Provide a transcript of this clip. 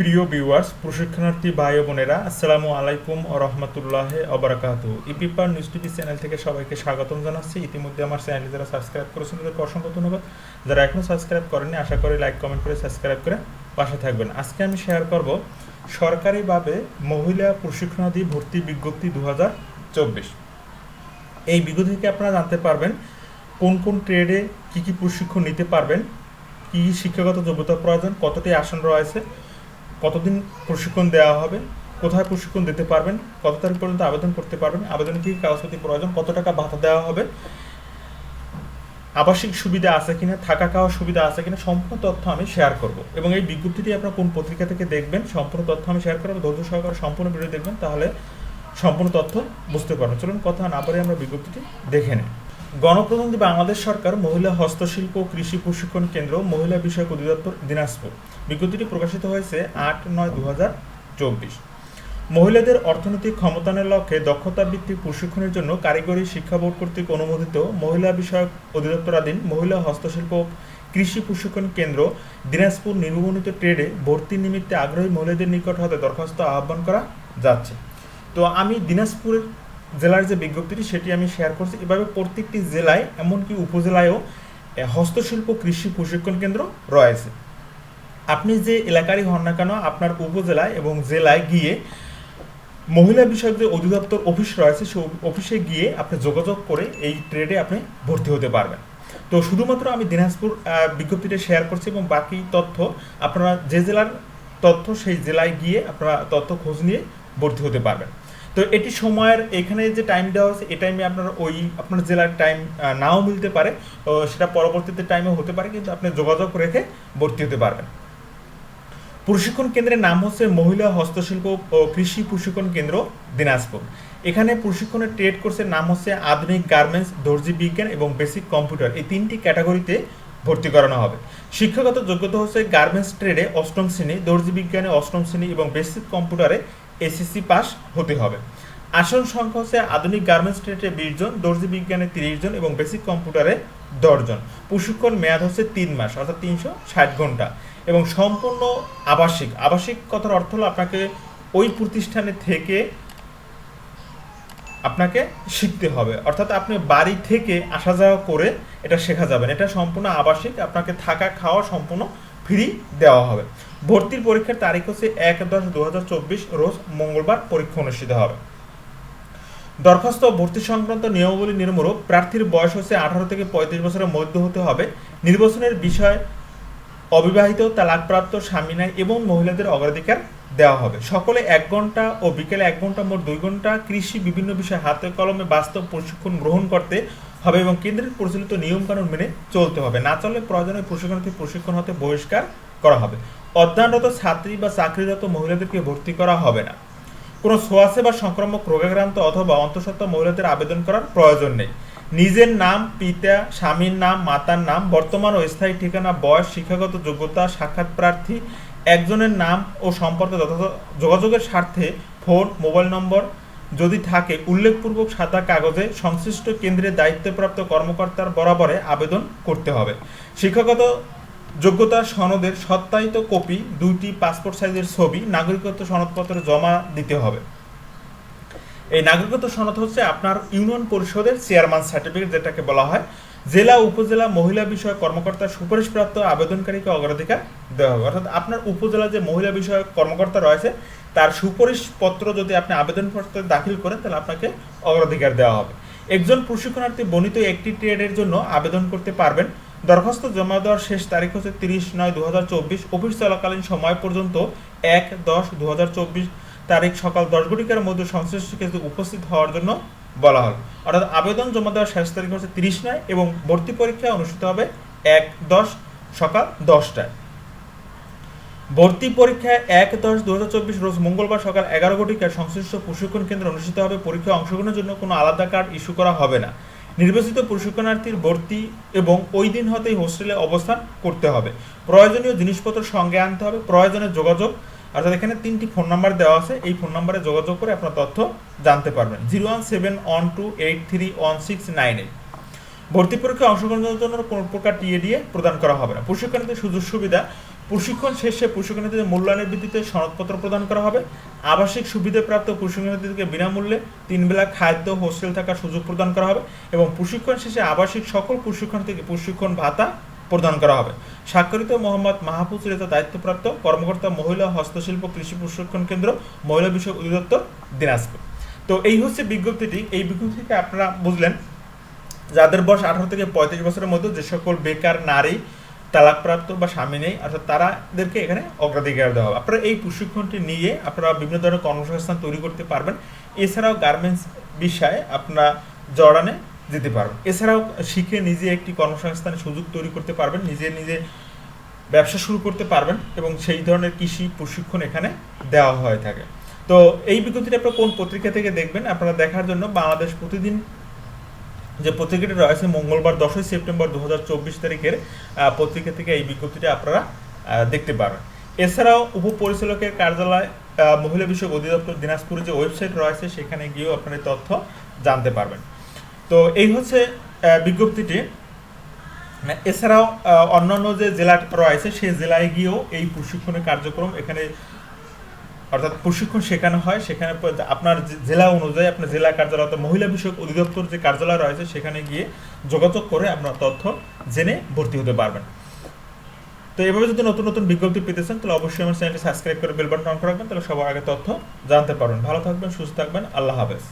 প্রিয় ভিউয়ার্স প্রশিক্ষণার্থী ভাই বোনেরা, আসসালামু আলাইকুম ও রহমতুল্লাহ অবরাকাত ইপিপার নিউজ টিভি চ্যানেল থেকে সবাইকে স্বাগতম জানাচ্ছি। ইতিমধ্যে আমার চ্যানেলটি যারা সাবস্ক্রাইব করেছেন, তাদেরকে অসংখ্য ধন্যবাদ। যারা এখনও সাবস্ক্রাইব করেননি, আশা করি লাইক কমেন্ট করে সাবস্ক্রাইব করে পাশে থাকবেন। আজকে আমি শেয়ার করব সরকারিভাবে মহিলা প্রশিক্ষণার্থী ভর্তি বিজ্ঞপ্তি দু হাজার চব্বিশ। এই বিজ্ঞপ্তি থেকে আপনারা জানতে পারবেন কোন কোন ট্রেডে কি কি প্রশিক্ষণ নিতে পারবেন, কি শিক্ষাগত যোগ্যতা প্রয়োজন, কতটি আসন রয়েছে কতদিন প্রশিক্ষণ দেওয়া হবে, কোথায় প্রশিক্ষণ দিতে পারবেন, কত তারিখ পর্যন্ত আবেদন করতে পারবেন, আবেদনে কী কাগজপত্র প্রয়োজন, কত টাকা ভাতা দেওয়া হবে, আবাসিক সুবিধা আছে কিনা, থাকা খাওয়ার সুবিধা আছে কিনা, সম্পূর্ণ তথ্য আমি শেয়ার করব। এবং এই বিজ্ঞপ্তিটি আপনার কোন পত্রিকা থেকে দেখবেন, সম্পূর্ণ তথ্য আমি শেয়ার করব, ধৈর্য সহকারে সম্পূর্ণ ভিডিও দেখবেন, তাহলে সম্পূর্ণ তথ্য বুঝতে পারবেন। চলুন কথা না বলে আমরা বিজ্ঞপ্তিটি দেখে নিই। গণপ্রতিনিধি বাংলাদেশ সরকার, মহিলা হস্তশিল্প ও কৃষি প্রশিক্ষণ কেন্দ্র, মহিলা বিষয়ক অধিদপ্তর দিনাজপুর। বিজ্ঞপ্তিটি প্রকাশিত হয়েছে আট নয় দু হাজার চব্বিশ। মহিলাদের অর্থনৈতিক ক্ষমতায়নের লক্ষ্যে দক্ষতা ভিত্তিক প্রশিক্ষণের জন্য কারিগরি শিক্ষা বোর্ড কর্তৃক অনুমোদিত মহিলা বিষয়ক অধিদপ্তরাধীন মহিলা হস্তশিল্প কৃষি প্রশিক্ষণ কেন্দ্র দিনাজপুর নির্বাচিত ট্রেডে ভর্তি নিমিত্তে আগ্রহী মহিলাদের নিকট হতে দরখাস্ত আহ্বান করা যাচ্ছে। তো আমি দিনাজপুরের জেলার যে বিজ্ঞপ্তিটি সেটি আমি শেয়ার করছি। এভাবে প্রত্যেকটি জেলায়, এমনকি উপজেলায়ও হস্তশিল্প কৃষি প্রশিক্ষণ কেন্দ্র রয়েছে। আপনি যে এলাকারই হন না কেন, আপনার উপজেলায় এবং জেলায় গিয়ে মহিলা বিষয়ক যে অধিদপ্তর অফিস রয়েছে সেই অফিসে গিয়ে আপনি যোগাযোগ করে এই ট্রেডে আপনি ভর্তি হতে পারবেন। তো শুধুমাত্র আমি দিনাজপুর বিজ্ঞপ্তিটা শেয়ার করছি এবং বাকি তথ্য, আপনারা যে জেলার তথ্য, সেই জেলায় গিয়ে আপনারা তথ্য খোঁজ নিয়ে ভর্তি হতে পারবেন। তো এটি সময়ের, এখানে যে টাইম দেওয়া হচ্ছে এই টাইমে আপনার ওই, আপনার জেলার টাইম নাও মিলতে পারে। সেটা পরবর্তীতে টাইমে হতে পারে, কিন্তু আপনি যোগাযোগ রেখে ভর্তি হতে পারবেন। প্রশিক্ষণ কেন্দ্রের নাম হচ্ছে মহিলা হস্তশিল্প ও কৃষি প্রশিক্ষণ কেন্দ্র দিনাজপুর। এখানে প্রশিক্ষণের ট্রেড কোর্সের নাম হচ্ছে আধুনিক গার্মেন্টস দর্জি বিজ্ঞান এবং বেসিক কম্পিউটার এই তিনটি ক্যাটাগরিতে ভর্তি করানো হবে। শিক্ষাগত যোগ্যতা হচ্ছে গার্মেন্টস ট্রেডে অষ্টম শ্রেণি, দর্জি বিজ্ঞানে অষ্টম শ্রেণি এবং বেসিক কম্পিউটারে এসএসসি পাস হতে হবে। আসন সংখ্যা হচ্ছে আধুনিক গার্মেন্টস ট্রেডে বিশ জন, দর্জি বিজ্ঞানে তিরিশ জন এবং বেসিক কম্পিউটারে দশ জন। প্রশিক্ষণ মেয়াদ হচ্ছে তিন মাস, অর্থাৎ তিনশো ষাট ঘণ্টা। এবং সম্পূর্ণ আবাসিক আবাসিক কথার অর্থ হলো আপনাকে ওই প্রতিষ্ঠানে থেকে আপনাকে শিখতে হবে। অর্থাৎ আপনি বাড়ি থেকে আসা যাওয়া করে এটা শেখা যাবে না। এটা সম্পূর্ণ আবাসিক, আপনাকে থাকা, খাওয়া সম্পূর্ণ ফ্রি দেওয়া হবে। ভর্তির পরীক্ষার তারিখ হচ্ছে এক দশ দু রোজ মঙ্গলবার পরীক্ষা অনুষ্ঠিত হবে। দরখাস্ত ভর্তি সংক্রান্ত নিয়মাবলী নির্মূলক প্রার্থীর বয়স হচ্ছে আঠারো থেকে পঁয়ত্রিশ বছরের মধ্যে হতে হবে। নির্বাচনের বিষয় অবিবাহিত তালাকপ্রাপ্ত স্বামী নাই এবং মহিলাদের অগ্রাধিকার দেওয়া হবে। সকলে এক ঘণ্টা ও বিকেলে এক ঘণ্টা মোট দুই ঘণ্টা কৃষি বিভিন্ন বিষয়ে হাতে কলমে বাস্তব প্রশিক্ষণ গ্রহণ করতে হবে এবং কেন্দ্রের প্রচলিত নিয়মকানুন মেনে চলতে হবে। না চললে প্রয়োজনে প্রশিক্ষণার্থী প্রশিক্ষণ হতে বহিষ্কার করা হবে। অধ্যয়নরত ছাত্রী বা চাকরিরত মহিলাদেরকে ভর্তি করা হবে না। কোনো সোয়াসে বা সংক্রামক রোগাক্রান্ত অথবা অন্তঃসত্ত্বা মহিলাদের আবেদন করার প্রয়োজন নেই। নিজের নাম, পিতা, স্বামীর নাম, মাতার নাম, বর্তমান ও স্থায়ী ঠিকানা, বয়স, শিক্ষাগত যোগ্যতা, সাক্ষাৎ প্রার্থী, একজনের নাম ও সম্পর্কে যথাযথ যোগাযোগের স্বার্থে ফোন, মোবাইল নম্বর যদি থাকে, উল্লেখপূর্বক সাদা কাগজে সংশ্লিষ্ট কেন্দ্রের দায়িত্বপ্রাপ্ত কর্মকর্তার বরাবরে আবেদন করতে হবে। শিক্ষাগত যোগ্যতা সনদের সত্যায়িত কপি, দুইটি পাসপোর্ট সাইজের ছবি, নাগরিকত্ব সনদপত্র জমা দিতে হবে। এই নাগরিকত্ব সনদ হচ্ছে আপনার ইউনিয়ন পরিষদের চেয়ারম্যান সার্টিফিকেট যেটাকে বলা হয়। জেলা, উপজেলা মহিলা বিষয়ক কর্মকর্তার সুপারিশপ্রাপ্ত আবেদনকারীকে অগ্রাধিকার দেওয়া হবে। অর্থাৎ আপনার উপজেলা যে মহিলা বিষয়ক কর্মকর্তা রয়েছে, তার সুপারিশপত্র যদি আপনি আবেদনপত্র দাখিল করেন, তাহলে আপনাকে অগ্রাধিকার দেওয়া হবে। একজন প্রশিক্ষণার্থী বর্ণিত একটি ট্রেডের জন্য আবেদন করতে পারবেন। দরখাস্ত জমা দেওয়ার শেষ তারিখ হচ্ছে তিরিশ নয় দু অফিস চলাকালীন সময় পর্যন্ত এক দশ দু তারিখ সকাল দশ ঘটিকার মধ্যে সংশ্লিষ্ট কেন্দ্রে উপস্থিত হওয়ার জন্য বলা হল। অর্থাৎ আবেদন জমা দেওয়ার শেষ তারিখ হচ্ছে তিরিশ নয় এবং ভর্তি পরীক্ষা অনুষ্ঠিত হবে এক দশ সকাল দশটায়। ভর্তি পরীক্ষায় এক দশ দু হাজার চব্বিশ রোজ মঙ্গলবার সকাল এগারো ঘটিকায় সংশ্লিষ্ট প্রশিক্ষণ কেন্দ্রে অনুষ্ঠিত হবে। পরীক্ষায় অংশগ্রহণের জন্য কোনো আলাদা কার্ড ইস্যু করা হবে না। নির্বাচিত প্রশিক্ষণার্থীর ভর্তি এবং ওই দিন হতেই হোস্টেলে অবস্থান করতে হবে। প্রয়োজনীয় জিনিসপত্র সঙ্গে আনতে হবে। প্রয়োজনে যোগাযোগ অর্থাৎ এখানে তিনটি ফোন নাম্বার দেওয়া আছে। এই ফোন নাম্বারে যোগাযোগ করে আপনার তথ্য জানতে পারবেন। Zero one seven one two eight three one six nine eight. ভর্তি পরীক্ষায় অংশগ্রহণের জন্য কোনো প্রকার টিএ দিয়ে প্রদান করা হবে না। প্রশিক্ষণার্থীর সুযোগ সুবিধা, প্রশিক্ষণ শেষে প্রশিক্ষণার্থীদের মূল্যায়নের ভিত্তিতে সনদপত্র প্রদান করা হবে। আবাসিক সুবিধাপ্রাপ্ত প্রশিক্ষণার্থীদেরকে বিনামূল্যে তিন বেলা খাদ্য, হোস্টেল থাকার সুযোগ প্রদান করা হবে এবং প্রশিক্ষণ শেষে আবাসিক সকল প্রশিক্ষণার্থীকে প্রশিক্ষণ ভাতা প্রদান করা হবে। স্বাক্ষরিত মোহাম্মদ মাহফুজ রেজা দায়িত্বপ্রাপ্ত কর্মকর্তা মহিলা হস্তশিল্প কৃষি প্রশিক্ষণ কেন্দ্র মহিলা বিষয়ক অধিদপ্তর দিনাজপুর। তো এই হচ্ছে বিজ্ঞপ্তিটি। এই বিজ্ঞপ্তিতে আপনারা বুঝলেন, যাদের বয়স আঠারো থেকে পঁয়ত্রিশ বছরের মধ্যে যে সকল বেকার নারী তালাকপ্রাপ্ত বা স্বামী নেই, অর্থাৎ তারাদেরকে এখানে অগ্রাধিকার দেওয়া হবে। আপনারা এই প্রশিক্ষণটি নিয়ে আপনারা বিভিন্ন ধরনের কর্মসংস্থান তৈরি করতে পারবেন। এছাড়াও গার্মেন্টস বিষয়ে আপনারা জড়ানে যেতে পারবেন এছাড়াও শিখে নিজে একটি কর্মসংস্থানের সুযোগ তৈরি করতে পারবেন, নিজে নিজে ব্যবসা শুরু করতে পারবেন এবং সেই ধরনের কৃষি প্রশিক্ষণ এখানে দেওয়া হয়ে থাকে। তো এই বিজ্ঞপ্তিটা আপনারা কোন পত্রিকা থেকে দেখবেন, আপনারা দেখার জন্য বাংলাদেশ প্রতিদিন যে পত্রিকাটি রয়েছে, মঙ্গলবার দশই সেপ্টেম্বর দু চব্বিশ তারিখের পত্রিকা থেকে এই বিজ্ঞপ্তিটা আপনারা দেখতে পারবেন। এছাড়াও উপপরিচালকের কার্যালয় মহিলা বিষয়ক অধিদপ্তর দিনাজপুরে যে ওয়েবসাইট রয়েছে, সেখানে গিয়েও আপনারা তথ্য জানতে পারবেন। তো এই হচ্ছে বিজ্ঞপ্তিটি। এছাড়াও আহ, অন্যান্য যে জেলা রয়েছে সেই জেলায় গিয়েও এই প্রশিক্ষণের কার্যক্রম এখানে অর্থাৎ প্রশিক্ষণ শেখানো হয়। সেখানে আপনার জেলা অনুযায়ী আপনার জেলা কার্যালয় অর্থাৎ মহিলা বিষয়ক অধিদপ্তর যে কার্যালয় রয়েছে সেখানে গিয়ে যোগাযোগ করে আপনার তথ্য জেনে ভর্তি হতে পারবেন। তো এভাবে যদি নতুন নতুন বিজ্ঞপ্তি পেতে চান তাহলে অবশ্যই আমার চ্যানেলটি সাবস্ক্রাইব করে বেল করে রাখবেন তাহলে সবার আগে তথ্য জানতে পারবেন। ভালো থাকবেন সুস্থ থাকবেন আল্লাহ হাফেজ।